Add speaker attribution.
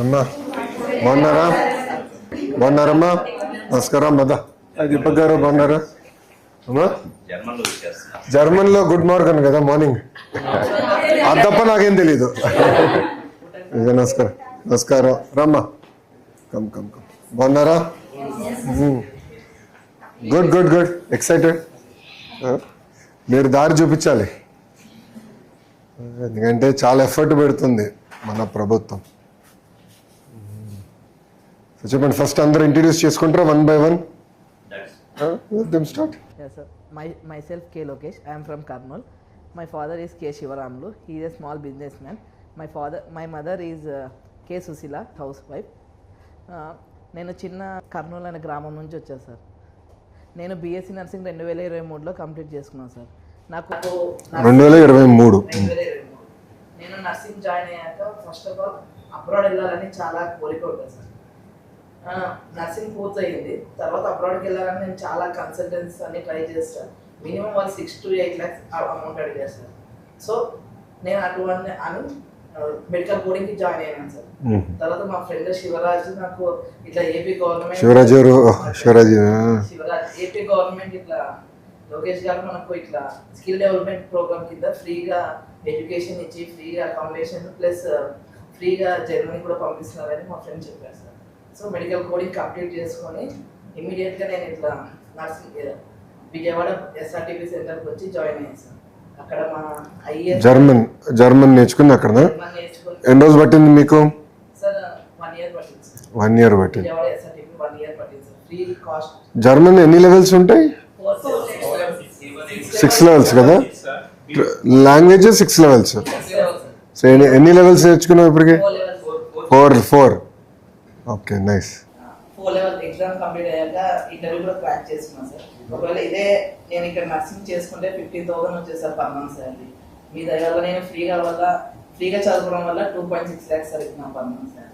Speaker 1: అమ్మా బాగున్నారా? బాగున్నారమ్మా? నమస్కారం మద దీపక్ గారు బాగున్నారా? అమ్మా
Speaker 2: జర్మన్లో
Speaker 1: గుడ్ మార్నింగ్ కదా మార్నింగ్. అది తప్ప నాకేం తెలీదు. నమస్కారం. నమస్కారం. రమ్మా. Come come come. బాగున్నారా? Good good good. ఎక్సైటెడ్. మీరు దారి చూపించాలి. ఎందుకంటే చాలా ఎఫర్ట్ పెడుతుంది మన ప్రభుత్వం. చెప్పండి ఫస్ట్ అందరూ ఇంట్రడ్యూస్ చేసుకుంటారా one by one
Speaker 2: that's
Speaker 1: start
Speaker 3: Yes, sir. My myself K Lokesh. I am from Karnal. My father is K Shivaramlu. He is a small businessman. My father, my mother is uh, K Susila, housewife. Uh, నేను చిన్న కర్నూలు అనే గ్రామం నుంచి వచ్చాను sir నేను BSc nursing రెండు వేల ఇరవై మూడులో కంప్లీట్ చేసుకున్నాను సార్ నాకు
Speaker 1: రెండు వేల ఇరవై మూడు
Speaker 3: నేను నర్సింగ్ జాయిన్ అయ్యాక ఫస్ట్ ఆఫ్ ఆల్ అబ్రాడ్ వెళ్ళాలని చాలా కోరిక ఉంటుంది సార్ నర్సింగ్ పూర్తి అయ్యింది. తర్వాత అబ్రాడ్కి వెళ్ళాలని నేను చాలా కన్సల్టెన్స్ అన్ని ట్రై చేస్తాను మినిమం వాళ్ళు six to eight lakhs amount అడిగారు సార్. సో నేను అటువంటి అని మెడికల్ కోడింగ్కి జాయిన్ అయ్యాను సార్. తర్వాత మా ఫ్రెండ్ శివరాజు నాకు ఇట్లా AP government
Speaker 1: Sivaraju Sivaraju
Speaker 3: Sivaraj AP government ఇట్లా లోకేష్ గారు మనకు ఇట్లా స్కిల్ డెవలప్మెంట్ ప్రోగ్రామ్ కింద ఫ్రీగా ఎడ్యుకేషన్ ఇచ్చి ఫ్రీగా అకామిడేషన్ ప్లస్ ఫ్రీగా జర్మనీ కూడా పంపిస్తున్నారని మా ఫ్రెండ్ చెప్పారు sir. So medical coding complete చేసుకొని ఇమీడియట్గా నేను ఇట్లా నర్సింగ్ విజయవాడ ఎస్ఆర్టీపీ సెంటర్కి వచ్చి జాయిన్ అయ్యాను సార్. అక్కడ మా ఐఏఎస్
Speaker 1: జర్మన్ జర్మన్ నేర్చుకుంది అక్కడ ఎన్ని రోజులు పట్టింది మీకు?
Speaker 3: సార్ వన్ ఇయర్ పట్టింది సార్.
Speaker 1: వన్ ఇయర్ పట్టింది.
Speaker 3: విజయవాడ ఎస్ఆర్టీపీ వన్ ఇయర్ పట్టింది సార్. ఫ్రీ కాస్ట్
Speaker 1: జర్మన్ ఎన్ని లెవెల్స్ ఉంటాయి? సిక్స్ లెవెల్స్ కదా? లాంగ్వేజ్ సిక్స్ లెవెల్స్ సో ఎన్ని ఎన్ని లెవెల్స్ నేర్చుకున్నావు ఇప్పటికి?
Speaker 3: Four
Speaker 1: four okay nice.
Speaker 3: Four level exam complete అయ్యాక ఇంటర్వ్యూ కూడా క్రాక్ చేసుకున్నాను సార్. ఒకవేళ ఇదే నేను ఇక్కడ నర్సింగ్ చేసుకుంటే ఫిఫ్టీన్ థౌసండ్ వచ్చేది సార్ పర్ మంత్ సాలరీ మీ దగ్గర నేను ఫ్రీగా వల్ల ఫ్రీగా చదువుకోవడం వల్ల two point six lakhs sir ఇస్తున్నాను పర్ మంత్ సార్.